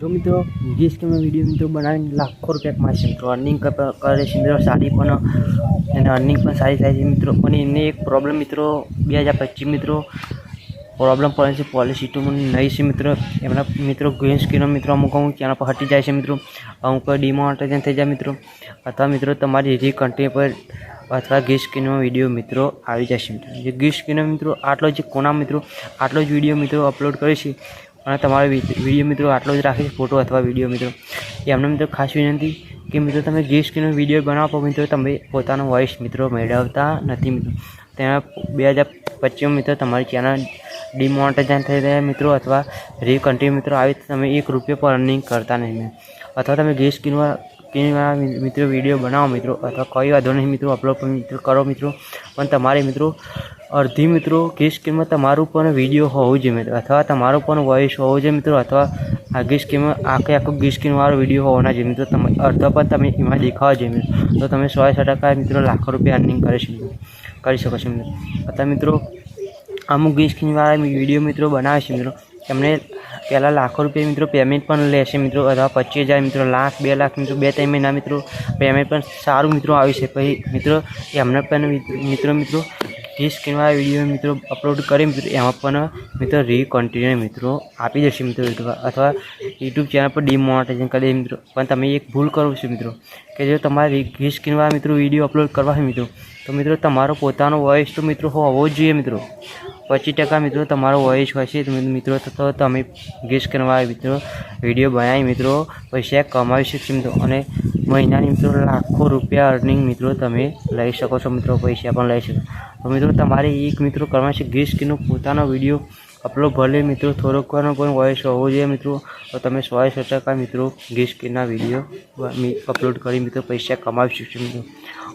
જો મિત્રો ગીસ કે વીડિયો મિત્રો બનાવીને લાખો રૂપિયા છે મિત્રો. અર્નિંગ કરે છે મિત્રો, સારી પણ એને અર્નિંગ પણ સારી થાય છે મિત્રો. પણ એને એક પ્રોબ્લેમ મિત્રો, બે હજાર પચીસ મિત્રો પ્રોબ્લેમ પડે છે પોલિસી ટુ નહીં છે મિત્રો. એમના મિત્રો ગ્રીન સ્ક્રીનો મિત્રો અમુક અમુક ચેનલ પર હટી જાય છે મિત્રો. અમુક ડિમોનેટાઇઝેશન થઈ જાય મિત્રો. અથવા મિત્રો તમારી જે કન્ટ્રી પર અથવા ગીસ સ્ક્રીનનો વીડિયો મિત્રો આવી જશે મિત્રો. જે ગીસ સ્કીનો મિત્રો, આટલો જ કોના મિત્રો, આટલો જ વીડિયો મિત્રો અપલોડ કરે છે. અને તમારો વીડિયો મિત્રો આટલો જ રાખે છે, ફોટો અથવા વીડિયો મિત્રો. એમને મિત્રો ખાસ વિનંતી કે મિત્રો તમે જે સ્ક્રીનનો વીડિયો બનાવો મિત્રો તમે પોતાનો વોઇસ મિત્રો મેળવતા નથી મિત્રો. તેના બે હજાર પચીસ મિત્રો તમારી ચેનલ ડિમોનેટાઇઝેશન થઈ રહ્યા મિત્રો અથવા રીકન્ટિન્યુ મિત્રો આવી તમે એક રૂપિયા પર અર્નિંગ કરતા નહીં અથવા તમે જે સ્ક્રીનમાં સ્ક્રીનવાળા મિત્રો વીડિયો બનાવો મિત્રો અથવા કોઈ વાંધો નહીં મિત્રો અપલોડ મિત્રો કરો મિત્રો. પણ તમારે મિત્રો અડધી મિત્રો ગેસ સ્કીમમાં તમારું પણ વીડિયો હોવું જોઈએ મિત્રો, અથવા તમારો પણ વોઇસ હોવો જોઈએ મિત્રો, અથવા આ ગેસ સ્કીમમાં આખે આખો ગેસ સ્કીમવાળો વીડિયો હોવાના જોઈએ મિત્રો, તમે અડધો પણ તમે એમાં દેખાવા જોઈએ મિત્રો. તો તમે સો ટકા મિત્રો લાખો રૂપિયા અર્નિંગ કરી શકો કરી શકો છો મિત્રો. અથવા મિત્રો, અમુક ગેસ સ્કીમવાળા વીડિયો મિત્રો બનાવે છે મિત્રો. એમને પહેલાં લાખો રૂપિયા મિત્રો પેમેન્ટ પણ લેશે મિત્રો, અથવા પચીસ હજાર મિત્રો, લાખ, બે લાખ મિત્રો, બે, ત્રણ મહિના મિત્રો પેમેન્ટ પણ સારું મિત્રો આવી છે પછી મિત્રો, એમને પણ મિત્રો મિત્રો જે સ્ક્રીનમાં વીડિયો મિત્રો અપલોડ કરે મિત્રો, એમાં પણ મિત્રો રીકન્ટિન્યુ મિત્રો આપી જશે મિત્રો અથવા યુટ્યુબ ચેનલ પર ડિમોનેટાઇઝેશન કરી મિત્રો. પણ તમે એક ભૂલ કરો છો મિત્રો, કે જો તમારે રી સ્ક્રીનમાં મિત્રો વીડિયો અપલોડ કરવા હોય મિત્રો, તો મિત્રો તમારો પોતાનો વોઇસ તો મિત્રો હોવો જ જોઈએ મિત્રો. પચીસ ટકા મિત્રો તમારો વોઇસ હોય છે મિત્રો તો તમે ગેસ કરવા મિત્રો વીડિયો બનાવી મિત્રો પૈસા કમાવી શકશો મિત્રો. અને મહિનાની મિત્રો લાખો રૂપિયા અર્નિંગ મિત્રો તમે લઈ શકો છો મિત્રો, પૈસા પણ લઈ શકો. મિત્રો, તમારે એક મિત્રો કરવા છે ગેસ સ્કીનનો પોતાનો વીડિયો અપલોડ ભલે મિત્રો થોડોકનો પણ વોઇસ હોવો જોઈએ મિત્રો, તો તમે સો સો ટકા મિત્રો ગેસ સ્કીનના વીડિયો અપલોડ કરી મિત્રો પૈસા કમાવી શકશો મિત્રો.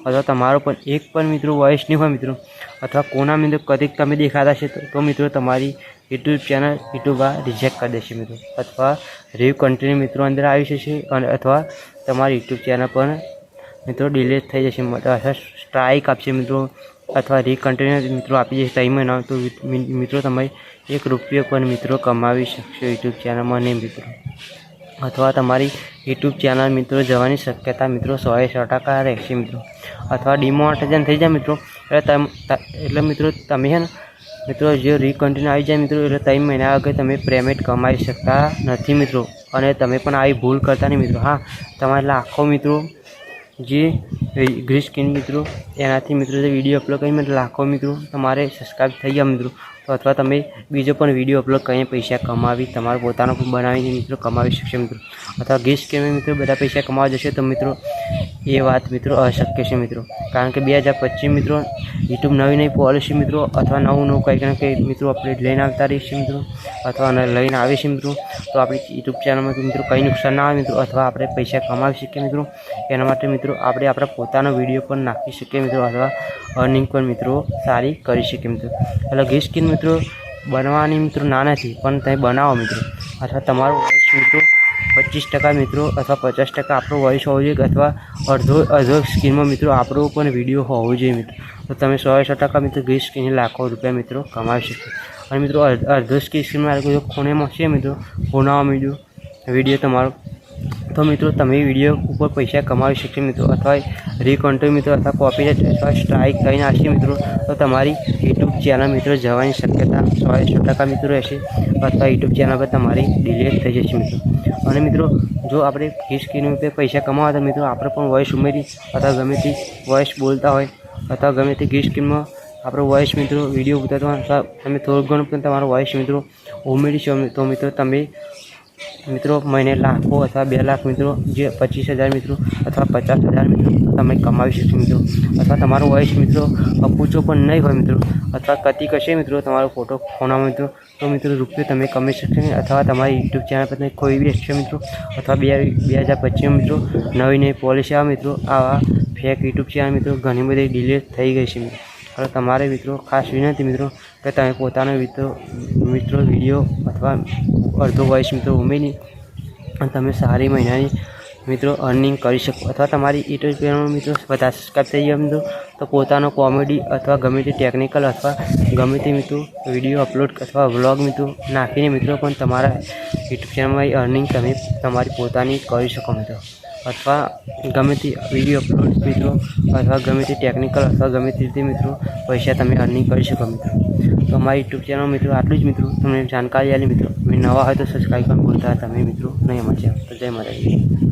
અથવા તમારો પણ એક પણ મિત્રો વોઇસ નહીં હોય મિત્રો, અથવા કોના મિત્રો કદીક તમે દેખાતા છે, તો મિત્રો તમારી યુટ્યુબ ચેનલ યુટ્યુબ આ રિજેક્ટ કરી દેશે મિત્રો. અથવા રિવ્યુ કન્ટિન્યુ મિત્રો અંદર આવી જશે અને અથવા તમારી યુટ્યુબ ચેનલ પણ મિત્રો ડિલેટ થઈ જશે અથવા સ્ટ્રાઇક આપશે મિત્રો. અથવા રીકન્ટિન્યુ મિત્રો આપી જશે ટાઈમ ન તો મિત્રો તમે એક રૂપિયો પણ મિત્રો કમાવી શકશો યુટ્યુબ ચેનલમાં નહીં મિત્રો. અથવા તમારી યુટ્યુબ ચેનલ મિત્રો જવાની શક્યતા મિત્રો સો સો ટકા રહેશે મિત્રો. અથવા ડિમોનેટાઇઝેશન થઈ જાય મિત્રો, એટલે એટલે મિત્રો તમે છે ને, મિત્રો જે રીકન્ટિન્યુ આવી જાય મિત્રો, એટલે ત્રણ મહિના આગળ તમે પેમેન્ટ કમાઈ શકતા નથી મિત્રો. અને તમે પણ આવી ભૂલ કરતા નહીં મિત્રો. હા, તમારે લાખો મિત્રો જે ગ્રી સ્કીન મિત્રો, એનાથી મિત્રો જે વીડિયો અપલોડ કરી મિત્રો લાખો મિત્રો તમારે સબસ્ક્રાઈબ થઈ ગયા મિત્રો. તો અથવા તમે બીજો પણ વીડિયો અપલોડ કરીને પૈસા કમાવી તમારો પોતાનો બનાવીને મિત્રો કમાવી શકશો મિત્રો. અથવા ગેસ કે મિત્રો બધા પૈસા કમાવા જશે તો મિત્રો એ વાત મિત્રો અશક્ય છે મિત્રો. કારણ કે બે હજાર પચીસ મિત્રો યુટ્યુબ નવી નવી પોલિસી મિત્રો અથવા નવું નવું કંઈક કંઈક મિત્રો અપડેટ લઈને આવતા રહીશું મિત્રો. અથવા લઈને આવે છે મિત્રો. તો આપણી યુટ્યુબ ચેનલમાં મિત્રો કંઈ નુકસાન ના આવે મિત્રો અથવા આપણે પૈસા કમાવી શકીએ મિત્રો. એના માટે મિત્રો આપણે આપણા પોતાનો વીડિયો પણ નાખી શકીએ મિત્રો અથવા અર્નિંગ પણ મિત્રો સારી કરી શકીએ મિત્રો. એટલે ગેસ સ્કીન મિત્રો, બનવાની મિત્રો ના નથી, પણ તમે બનાવો મિત્રો. અથવા તમારું વોઇસ મિત્રો પચીસ ટકા મિત્રો અથવા પચાસ ટકા આપણો વોઇસ હોવો જોઈએ અથવા અડધો અડધો સ્કીનમાં મિત્રો આપણો પણ વીડિયો હોવો જોઈએ મિત્રો. તો તમે સો સો ટકા મિત્રો ગેસ સ્કીન લાખો રૂપિયા મિત્રો કમાવી શકો. અને મિત્રો અડધો સ્કીનમાં જો ખૂણેમાં છે મિત્રો? ખૂણામાં મિત્રો. વીડિયો તમારો, તો મિત્રો તમે વીડિયો ઉપર પૈસા કમાવી શકશો મિત્રો. અથવા રીકન્ટ્રી મિત્રો, અથવા કોપીરાઇટ અથવા સ્ટ્રાઇક થઈને આવશે મિત્રો. તો તમારી ચેનલ મિત્રો જવાની શક્યતા સો સો ટકા મિત્રો રહેશે. અથવા યુટ્યુબ ચેનલ પર તમારી ડિલેટ થઈ જશે મિત્રો. અને મિત્રો, જો આપણે ફી સ્કીન ઉપર પૈસા કમાવા તો મિત્રો, આપણે પણ વોઇસ ઉમેરી અથવા ગમે તે વોઇસ બોલતા હોય અથવા ગમે તે ગી સ્કીનમાં આપણો વોઇસ મિત્રો વીડિયો ઉતારતો અથવા તમે થોડું ઘણું પણ તમારો વોઇસ મિત્રો ઉમેરી છો તો મિત્રો, તમે મિત્રો, મહિને લાખો અથવા બે લાખ મિત્રો, જે પચીસ હજાર મિત્રો અથવા પચાસ હજાર મિત્રો તમે કમાવી શકશો મિત્રો. અથવા તમારો વોઇસ મિત્રો અપૂચો પણ નહીં હોય મિત્રો. અથવા કતિ કશે મિત્રો, તમારો ફોટો ફોનામાં મિત્રો, તો મિત્રો રૂપિયો તમે કમાઈ શકશો અથવા તમારી યુટ્યુબ ચેનલ પર તમે કોઈ બી શકશો મિત્રો, અથવા બે બે હજાર પચીસ મિત્રો, નવી નવી પોલિસી આવે મિત્રો, આવા ફેક યુટ્યુબ ચેનલ મિત્રો, ઘણી બધી ડિલે થઈ ગઈ છે મિત્રો. હવે તમારે મિત્રો ખાસ વિનંતી મિત્રો, કે તમે પોતાનો મિત્રો મિત્રો વીડિયો અથવા અડધો વોઇસ મિત્રો ઉમેરી અને તમે સારી મહિનાની મિત્રો અર્નિંગ કરી શકો. અથવા તમારી યુટ્યુબ ચેનલ મિત્રો બધા સબસ્ક્રાઈબ થઈ ગયા મિત્રો, તો પોતાનો કોમેડી અથવા ગમે તે ટેકનિકલ અથવા ગમે તે મિત્રો વીડિયો અપલોડ અથવા વ્લોગ મિત્રો નાખીને મિત્રો પણ તમારા યુટ્યુબ ચેનલમાં અર્નિંગ તમે તમારી પોતાની કરી શકો મિત્રો. અથવા ગમે તે વીડિયો અપલોડ મિત્રો, અથવા ગમે તે ટેકનિકલ અથવા ગમે તે મિત્રો, પૈસા તમે અર્નિંગ કરી શકો મિત્રો. તો અમારી યુટ્યુબ ચેનલ મિત્રો આટલું જ મિત્રો. તમને જાણકારી આપી મિત્રો. મેં નવા હોય તો સબસ્ક્રાઈબ પણ બોલતા તમે મિત્રો. નહીં મળશે. તો જય માતાજી.